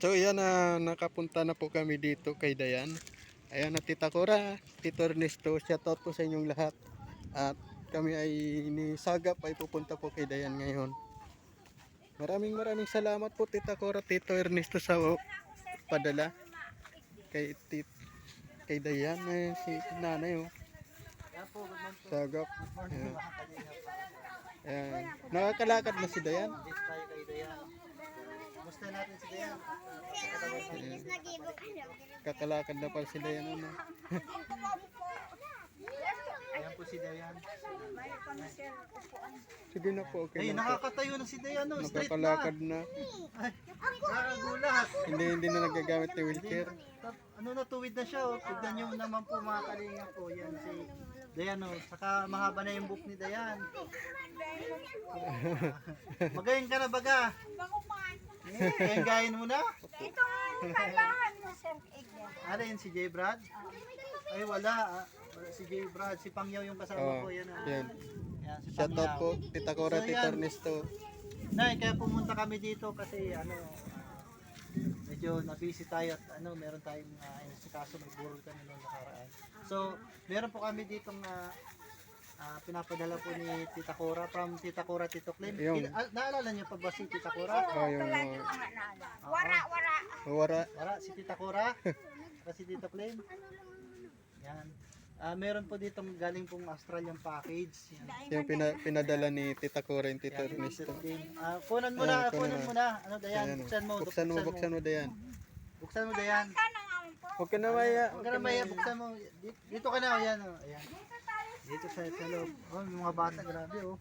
So yan na nakapunta na po kami dito kay Dayan. Ayan na Tita Cora, Tito Ernesto, shout out po sa inyong lahat. At kami ay ni Sagap ay pupunta po kay Dayan ngayon. Maraming maraming salamat po Tita Cora, Tito Ernesto sa padala kay tit kay Dayan eh, si nanay oh. Sagap. Ayan. Ayan. Nakakalakad na si Dayan. Dayan. Kumusta natin si Dayan? Kakalakad na pala si Dayan ano. Ayan po si Dayan. Sige na po, okay Ay, na po. nakakatayo na si Dayan, no? Straight na. Nakakalakad na. Ay, nakakagulat. Hindi hindi na nagagamit ng wheelchair. Tap- Ano na, tuwid na siya. Oh. Tignan nyo naman po mga kalinga po. Yan si Dayan, oh. Saka mahaba na yung book ni Dayan. Magayin ka na baga. Eh, Gayin-gayin mo na. Itong kailangan mo, Sir Egger. Ano yun, si J. Brad? Ay, wala. ah. Wala si J. Brad. Si Pangyaw yung kasama Oh, ko. Yan, oh. yan. Yan, si Shout out Pangyaw. po, Tita Cora, yan. Ernesto. Nay, kaya pumunta kami dito kasi ano, ah, medyo na-busy tayo at ano, meron tayong uh, kaso may burol kami noong nakaraan. So, meron po kami ditong ah, ah, pinapadala po ni Tita Cora from Tita Cora Tito Clem. Yung- Il- ah, naalala niyo pa ba si Tita Cora? Oh, yung uh, nala. Wara, wara. wara. Wala, si Tita Cora. Saka si Tito Clem. Yan. Ah, meron po ditong galing pong Australian package. Yan. Yung pina, pinadala ni Tita Cora yung Tito Yan, Ernesto. Ah, kunan mo na, Ayan, kunan kunan na. mo na. Ano dayan, Ayan, buksan mo. Buksan mo, buksan mo Dayan. Buksan mo dayan. Huwag ka na maya. Huwag ka na maya, buksan mo. Dito, dito ka na, ayan. Oh, ayan. Dito sa, sa loob. Oh, mga bata, grabe oh.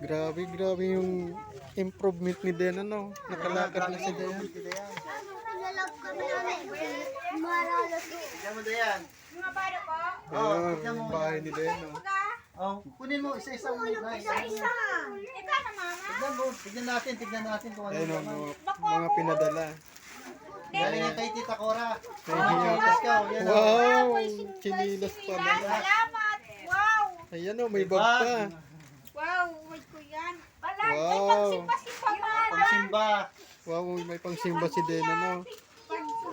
Grabe, grabe yung improvement ni Den ano. Nakalakad na si Dayan. Dito dayan. Tignan mo dayan. Mga baro ko. Oh, Ah, tignan mo. bahay ni oh. Oh, kunin mo isa-isa mo. Nice. Isa. Ikaw na mama. Tignan mo, tignan natin, tignan natin kung ano Ayun mga pinadala. Galing yan kay Tita Cora. Wow! Chinilas pala. Salamat. Wow. Ayan oh, may Diba? bag pa. Wow. Wait ko yan. Wow. May pagsimpa-simpa pa. Pagsimba. Wow, may pangsimba si Den ano.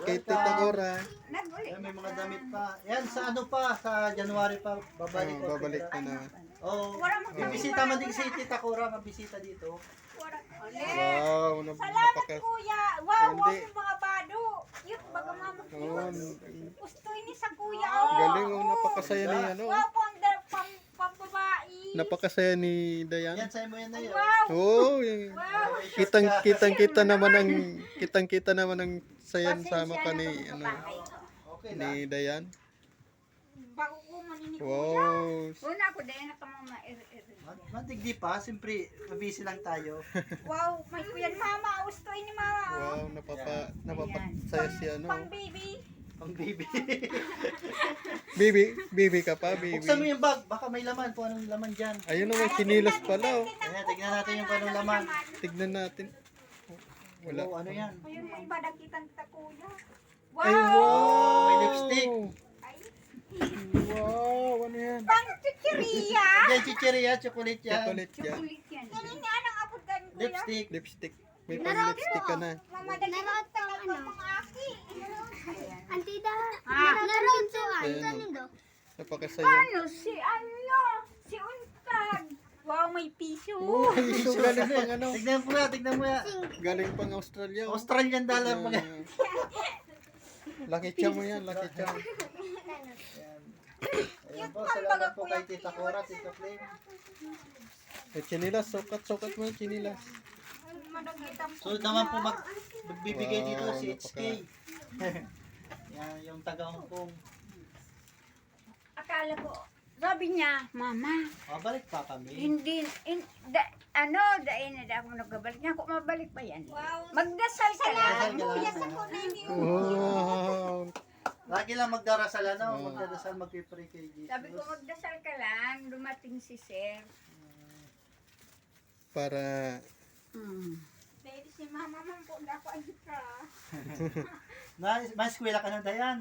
Kay Tita. Cora. Nag-uli. Yan, may mga damit pa. Yan, sa ano pa, sa January pa, babalik Oh, ko. babalik na naman. Oh, bibisita man din si Tita Cora, mabisita dito. Wala. Wow, na, Salamat napaka... kuya. Wow. Wow mga Yung baga mama. Oh, Gusto ini sa kuya. oh. galing oh, napakasaya ni ano. Wow, pang, pang, pang babae. Napakasaya ni Dayan. Yan, sa'yo mo yan na yun. Wow. Oh, Wow. kitang kitang kita naman ang kitang kita naman ang sayan sama ka ni ano ni Dayan. Wow. Una ko dahil nakamama er-er. Matigdi pa, siyempre, mabisi lang tayo. Wow, may kuya ni mama. Gusto ni mama. oh. Wow, napapa napapasaya si ano. Pang baby. Pang baby. Baby, baby ka pa, baby. Buksan mo yung bag, baka may laman kung anong laman dyan. Ayun oh, may chinilas pala oh. Ayan, tignan natin yung anong laman. Tignan natin. Wala. Oh, ano yan? Ayun, may iba nakita kita kuya. Ay, Wow. wow! May lipstick. Wow, ano yan? pang chichiria. Yan, chicheria, chocolate yan. Chocolate yan. Kulit yan. Ganun nga ang abot gan kuya. Lipstick. Lipstick. May pang lipstick ka na. Mama, dali na tagal pa mga aki. Antida. Ah. Naroon to. Ayan, oh. Napakasaya. Ano si ano? Si Untag. Wow, may piso. Oh, so galing pang ano. Tignan mo nga, tignan mo nga. Galing pang Australia. oh. Australian dollar pa. Lucky charm mo yan, lucky charm. Ayan po, salamat po kay Tita Cora, Tito Flame. Eh, chinilas, sukat-sukat mo yung chinilas. So naman po mag magbibigay dito Wow, si HK. Yan, yung taga Hong Kong. Akala ko, sabi niya, Mama, Mabalik pa kami. hindi, in, da, ano, dahil na da ako nagbabalik niya, ako mabalik pa yan. Magdasal ka lang. Dasal ka lang. Wow. Lagi lang magdarasal ano, magdadasal magpipray kay Jesus. Sabi ko, magdasal ka lang, dumating si Sir. Para Dahil si Mama man po, na ako ay ka. Na, may eskwela ka na Dayan.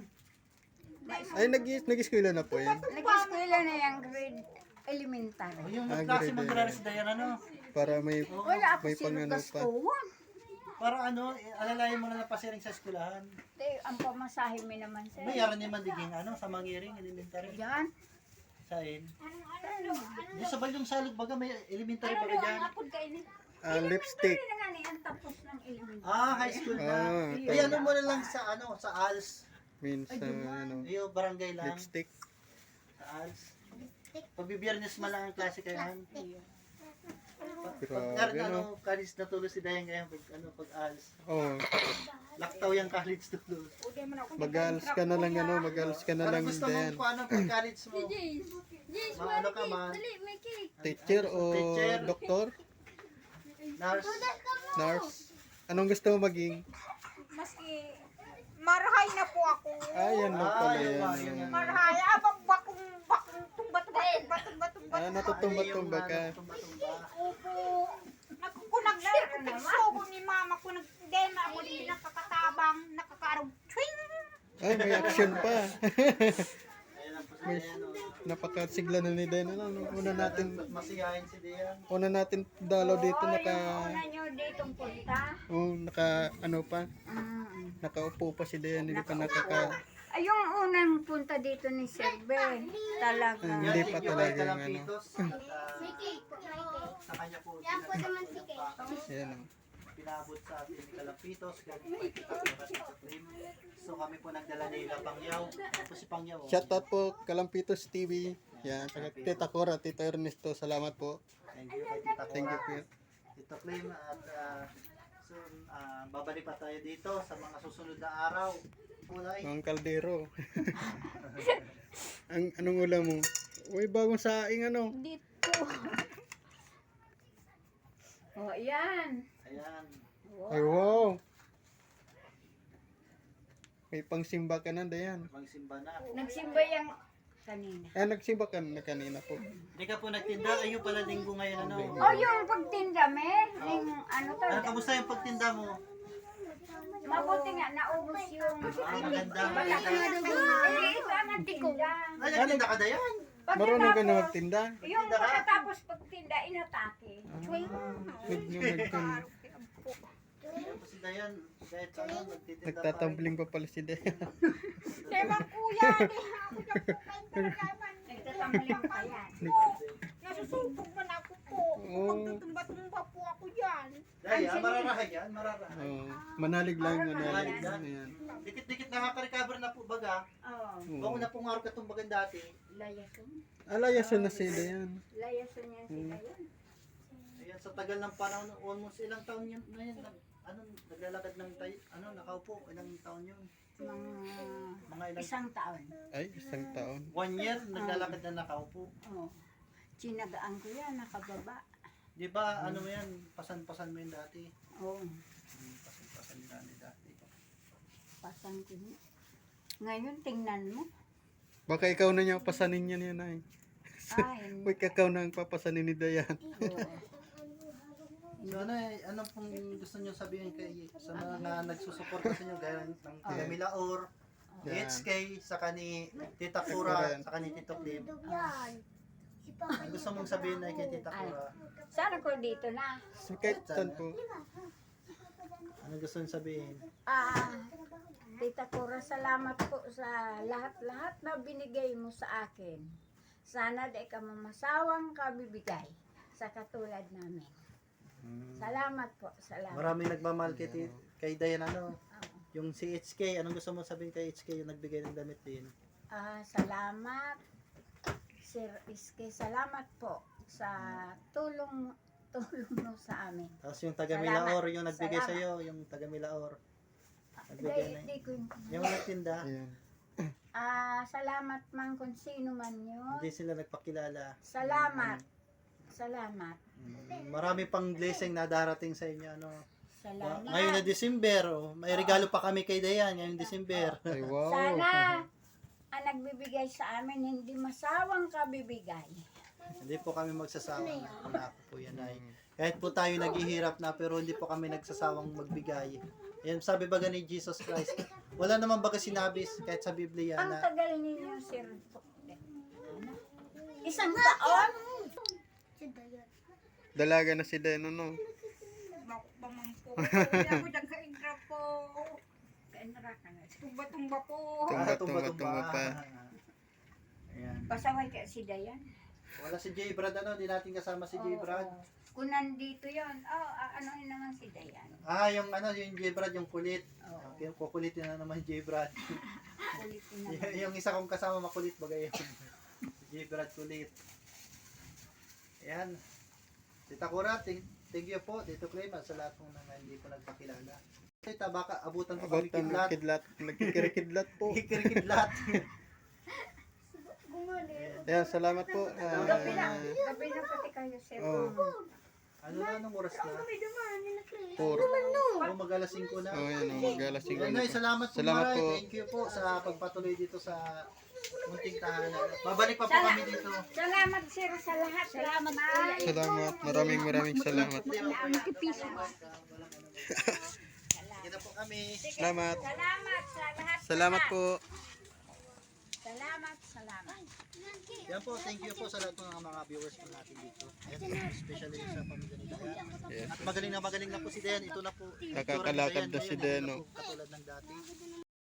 ay nag nag-eskwela na po yan. Nag-eskwela na yung grade O elementary. yung Ah, klase grade magdara si Dayan ano. para may Wala ako may pangano pa. ko. Wag. Para ano, alalayan mo na napasiring sa eskwelahan. Te, ang pamasahe mo naman sir. Bayaran ni Mandiging ano, sa Mangiring, elementary. Diyan. Sain. Di sa balyong salog baga may elementary baga Ano dyan. ang apod kayo ni? Ah, lipstick. Ano nga ni ang tapos ng elementary? Ah, high school na. Ah, Ay, ano mo na lang sa ano, sa ALS. Minsan, ano, Iyo, barangay lang. lipstick. Sa ALS. Pagbibiyernes man lang ang klase kayo. han. Pag Grabe, ano, no? college na tulos si Dayan ngayon pag ano, pag ALS. Oh, Laktaw yung college tulos. mag-aals ka na lang, ano, mag-aals ka na lang, Parang gusto Dayan. mo kung ano pag college mo. Ma, ano ka man? Teacher o Teacher. doktor? Nurse. Nurse? Anong gusto mo maging? Maski marahay na po ako. Ah, yan lang Ah, pala yun yan. yun oh. yan. Marahay, abang bakong bakong tumba tumba tumba tumba tumba. Ah, natutumba-tumba ka. Tumba-tumba. Opo. Nagkukunag na sobo ni mama ko nagdema ako din nakakatabang nakakaarog. Twing! Ay, may action pa. Ayan ang oh. Napakasigla na ni Dayan. Ano, una natin, Masiyahin si Dayan. una natin dalaw dito, Oo, naka, yung una nyo ditong punta. oh, naka, ano pa, Mm. nakaupo pa si Dayan, hindi pa nakaka, Ay, yung unang punta dito ni Sirbe, talaga. Hindi pa talaga yung ano. Kalampitos. At, ah, sa kanya po, Yan po naman si Kay. yan oh. Pinabot sa atin ni Kalampitos. Po. So kami po nagdala nila Pangyaw. Ako si Pangyaw. oh. Shout out po, Kalampitos TV. Yan, saka Tita Cora, Tita Ernesto, salamat po. Thank you kay Tita Cora. Thank you po. Tita Clem. At ah, soon, ah, babalik pa tayo dito sa mga susunod na araw. Kulay. Mga kaldero. Ang anong ulam mo? Uy, bagong saing ano. Dito. Oh, yan. Ayan. Ay, wow. May pangsimba ka na, Dayan. Magsimba na. Nagsimba yung kanina. Ah, nagsimba ka na kanina po. Hindi ka po nagtinda. Ayun pala linggo ngayon. Ano? Oh, yung pagtinda, me. Yung ano to. Ano, kamusta yung pagtinda mo? Mabuti nga, naubos yung... Ah, maganda. Eh, ito ang nagtinda. Ay, nagtinda ka Dayan. Marunong ka na magtinda? yung pagkatapos pagtinda, inatake. Chwing. Medyo Ayan po si Dayan. Kahit ano, nagtitinda Nagtatumbling pa pala si Dayan. Tema kuya, di ako na po kayo. Nagtatumbling pa yan. Nasusubok man ako po. Oo. Magtutumba-tumba po ako yan. Dayan, mararahay yan. Mararahay. Oh, manalig lang, manalig. Manalig. Ayan. Dikit-dikit nakaka-recover na po baga. Oo. Oo. Kung na pong araw ka itong bagang dati. Layason. Alayasan na si Dayan. Layason yan sila yun. Ayan, sa tagal ng panahon, almost ilang taon yun na yun. Ano, naglalakad ng tayo, ano, nakaupo, ilang taon yun. Mga Mga ilang, isang taon. Ay, isang taon. one year, naglalakad na nakaupo. Oo. Chinagaan ko yan, nakababa. Di ba, ano mo yan, pasan-pasan mo yun dati. Oo. Hmm, pasan-pasan yun dati dati. Pasan ko niya. Ngayon, tingnan mo. Baka ikaw na niya pasanin niya niya na Ay, Uy, kakaw na ang papasanin ni Dayan. oo. So ano eh, ano pong gusto nyo sabihin kay sa mga nagsusuporta sa inyo gaya ng Tita Milaor, Yan. HK, saka ni Tita Kura, saka ni Tito Clip. Papa Ang gusto mong sabihin na kay Tita Kura? Sana ko dito na. So, kahit saan po. Ano gusto mong sabihin? Ah, Tita Cora, salamat po sa lahat-lahat na binigay mo sa akin. Sana di ka mamasawang kabibigay sa katulad namin. Salamat po, salamat. Maraming nagmamahal kay, Ti- kay Dayan ano, yung si HK, anong gusto mong sabihin kay HK yung nagbigay ng damit din? Ah, salamat, Sir Iske, salamat po sa tulong tulong mo sa amin. Tapos yung taga Salamat. Milaor, yung nagbigay Salamat. sa iyo, yung taga Milaor. Hindi, Nagbigay na hindi ko yun. Yung nagtinda, Ayan. Ah, salamat man kung sino man yun. hindi sila nagpakilala. Salamat. Salamat. Mm, Marami pang blessing na darating sa inyo ano. Salamat. Ngayon na December, oh, may regalo pa kami kay Dayan ngayong December. Ay, wow. Sana ang nagbibigay sa amin hindi masawang kabibigay. hindi po kami magsasawa na. Pangako po yan ay. Kahit po tayo naghihirap na pero hindi po kami nagsasawang magbigay. Yan sabi baga ni Jesus Christ. Wala naman baga sinabi kahit sa Biblia Ang na tagal ninyo, Sir. Isang taon? Si. Dalaga na si Deno, no? Pa man po. Kaya ko dyan ka intra po. Kainra ka na. Tumba-tumba po. Tumba, tumba, tumba pa. Ayan. Pasaway ka si Dayan. Wala si J. Brad ano, di natin kasama si J. Oo. Brad. Kung nandito yon, oh, ano yun naman si Dayan. Ah, yung ano, yung J. Brad, yung kulit. Oo. Yung kukulitin na naman J. Brad. Kulitin na. Y- yung isa kong kasama makulit bagay yun. si J. Brad kulit. Ayan. Tita Cora, thank, thank you po. Dito Clay, sa lahat ng mga hindi po nagpakilala. Tita, baka abutan ko kami kidlat. kidlat. Nagkikirikidlat po. Kikirikidlat. Ayan, salamat po. Ah, Gabi na. Gabi na pati kayo, sir. Oo. ano na, anong oras na? Puro. O mag alas 5 na. Oh, yan, oh, ano Nay, pa. salamat po Salamat Maray. po. Thank you po sa pagpatuloy dito sa munting tahanan. Babalik pa po kami dito. Salamat, sir, sa lahat. Salamat. Salamat. Maraming maraming salamat. Kita po kami. Salamat. Salamat sa lahat. Salamat po. Salamat, salamat. Yan po, thank you po sa lahat ng mga viewers po natin dito. Ayan, especially sa pamilya ni Dayan. At magaling na magaling na po si Dayan. Ito na po. Nakakalakad na si Dayan, Dayan. oh. Katulad ng dati.